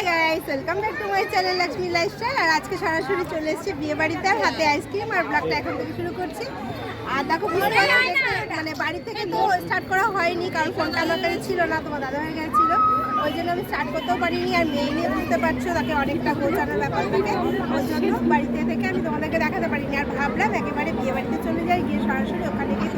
Hi guys welcome back to my channel Lakshmi lifestyle আর আজকে সরাসরি চলে এসেছি বিয়ে বাড়িতে আর হাতে আইসক্রিম আর ব্লগটা এখন থেকে শুরু করছি। আর দেখো মানে বাড়ি থেকে তো স্টার্ট করা হয়নি কারণ ফোনটা আমার কাছে ছিল না তোমার দাদা হয়ে গেছিল ওই জন্য আমি স্টার্ট করতেও পারিনি আর মেয়ে নিয়ে বুঝতে পারছ তাকে অনেকটা বোঝানোর ব্যাপার থাকে। ওই জন্য বাড়িতে থেকে আমি তোমাদেরকে দেখাতে পারিনি। আর ভাবলাম একেবারে বিয়ে বাড়িতে চলে যাই গিয়ে সরাসরি ওখানে গিয়ে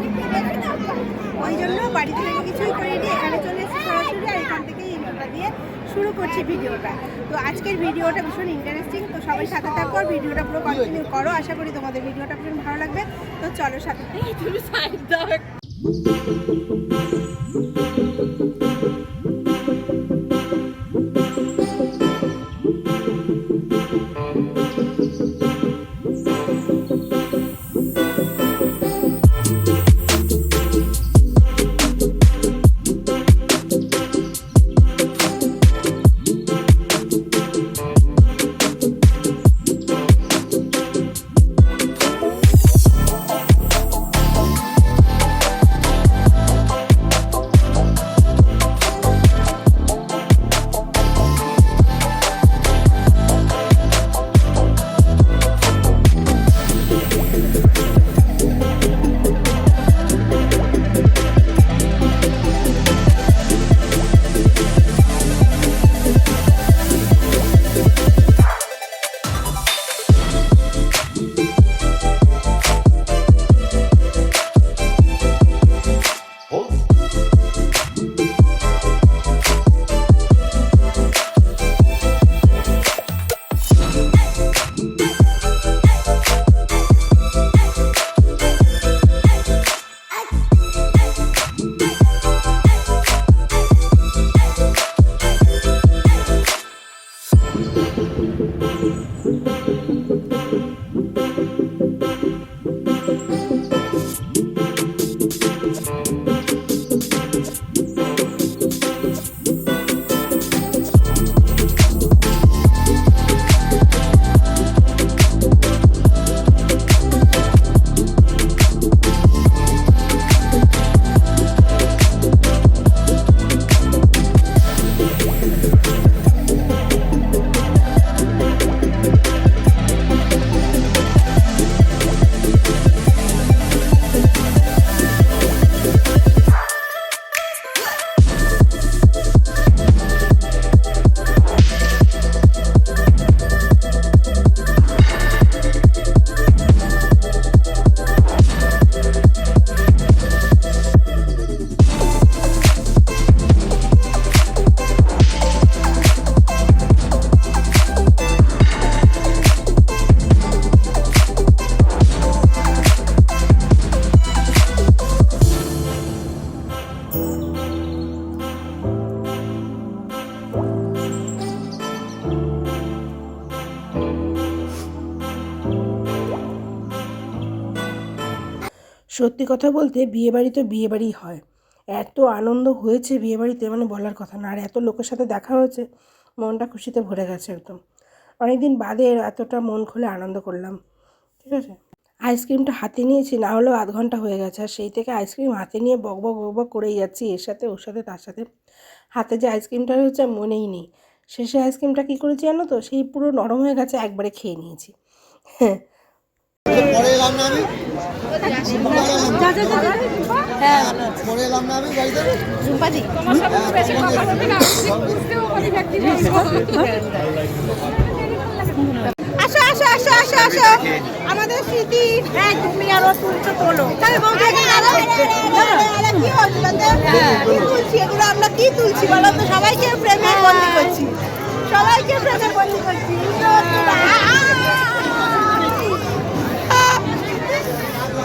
ওই জন্য বাড়ি থেকে কিছুই করিনি এখানে চলে এসেছি সরাসরি আর এখান থেকেই ইন্টারটা দিয়ে শুরু করছি ভিডিওটা। তো আজকের ভিডিওটা ভীষণ ইন্টারেস্টিং তো সবাই সাথে থাকো ভিডিওটা পুরো কন্টিনিউ করো। আশা করি তোমাদের ভিডিওটা ভীষণ ভালো লাগবে। তো চলো সাথে তুমি সাইড দাও সত্যি কথা বলতে বিয়েবাড়ি তো বিয়ে বাড়ি হয়। এত আনন্দ হয়েছে বিয়েবাড়িতে মানে বলার কথা না। আর এত লোকের সাথে দেখা হয়েছে, মনটা খুশিতে ভরে গেছে একদম। অনেকদিন বাদে এতটা মন খুলে আনন্দ করলাম। ঠিক আছে? আইসক্রিমটা হাতে নিয়েছি, না হলেও আধ ঘণ্টা হয়ে গেছে। আর সেই থেকে আইসক্রিম হাতে নিয়ে বক বক বক করেই যাচ্ছি, এর সাথে, ওর সাথে, তার সাথে। হাতে যে আইসক্রিমটা হচ্ছে মনেই নেই। শেষে আইসক্রিমটা কী করেছি জানো তো? সেই পুরো নরম হয়ে গেছে, একবারে খেয়ে নিয়েছি। হ্যাঁ পরে এলাম না আমি। পরে এলাম না আমি গাড়িতে রুম্পাদি আসো আসো আসো আসো আসো। আমাদের স্মৃতি হ্যাঁ তুমি আরও তুলছো তোলো। তাহলে কি হচ্ছে কি তুলছি এগুলো? আমরা কি তুলছি বলো তো? সবাইকে প্রেমে বন্দি করছি। সবাইকে প্রেমে বন্দি করছি।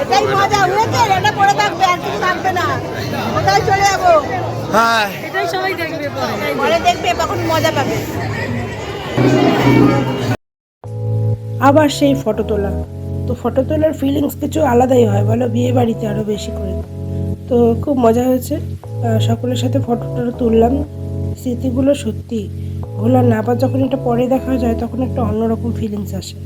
এটাই মজা উড়েছে এটা পড়ে থাকবে আর কিছু থাকবে না। কোথায় চলে যাব। হ্যাঁ। পরে। দেখবে তখন মজা পাবে। আবার সেই ফটো তোলা। তো ফটো তোলার ফিলিংস কিছু আলাদাই হয় বলো? বিয়ে বাড়িতে আরও বেশি করে। তো খুব মজা হয়েছে। সকলের সাথে ফটো টটো তুললাম। স্মৃতিগুলো সত্যি ভোলার না আবার যখন এটা পরে দেখা যায় তখন একটা অন্যরকম ফিলিংস আসে।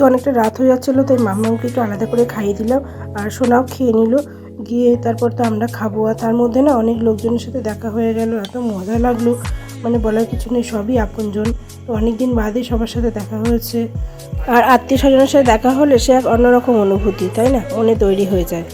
যেহেতু অনেকটা রাত হয়ে যাচ্ছিল, তাই মামাকে একটু আলাদা করে খাইয়ে দিলাম আর সোনাও খেয়ে নিল। গিয়ে তারপর তো আমরা খাব। আর তার মধ্যে না অনেক লোকজনের সাথে দেখা হয়ে গেল, এত মজা লাগল। মানে বলার কিছু নেই, সবই আপনজন। তো অনেক দিন বাদে সবার সাথে দেখা হয়েছে। আর আত্মীয় স্বজনের সাথে দেখা হলে সে এক অন্যরকম অনুভূতি, তাই না? মনে তৈরি হয়ে যায়।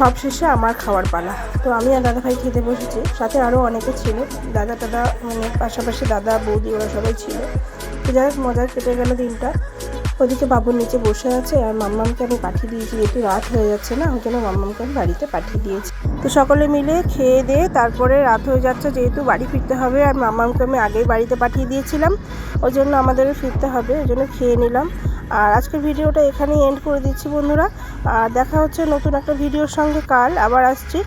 সব শেষে আমার খাওয়ার পালা। তো আমি আর দাদা ভাই খেতে বসেছি। সাথে আরও অনেকে ছিল। দাদা টাদা মানে পাশাপাশি দাদা, বৌদি ওরা সবাই ছিল। তো যাই হোক মজার কেটে গেল দিনটা। ওদিকে বাবুর নিচে বসে আছে আর মাম্মামকে আমি পাঠিয়ে দিয়েছি যেহেতু রাত হয়ে যাচ্ছে না, ওই জন্য মাম্মামকে আমি বাড়িতে পাঠিয়ে দিয়েছি। তো সকলে মিলে খেয়ে দিয়ে তারপরে রাত হয়ে যাচ্ছে, যেহেতু বাড়ি ফিরতে হবে আর মাম্মামকে আমি আগেই বাড়িতে পাঠিয়ে দিয়েছিলাম, ওই জন্য আমাদেরও ফিরতে হবে, ওই জন্য খেয়ে নিলাম। আর আজকের ভিডিওটা এখানেই এন্ড করে দিচ্ছি বন্ধুরা। আর দেখা হচ্ছে নতুন একটা ভিডিওর সঙ্গে, কাল আবার আসছি।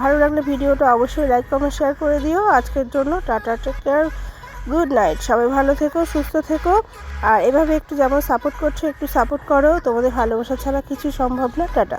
ভালো লাগলে ভিডিওটা অবশ্যই লাইক কমেন্ট শেয়ার করে দিও। আজকের জন্য tata take care good night সবাই ভালো থেকো, সুস্থ থেকো। আর এভাবে একটু যেমন সাপোর্ট করছ, একটু সাপোর্ট করো। তোমাদের ভালোবাসা ছাড়া কিছু সম্ভব না। টাটা।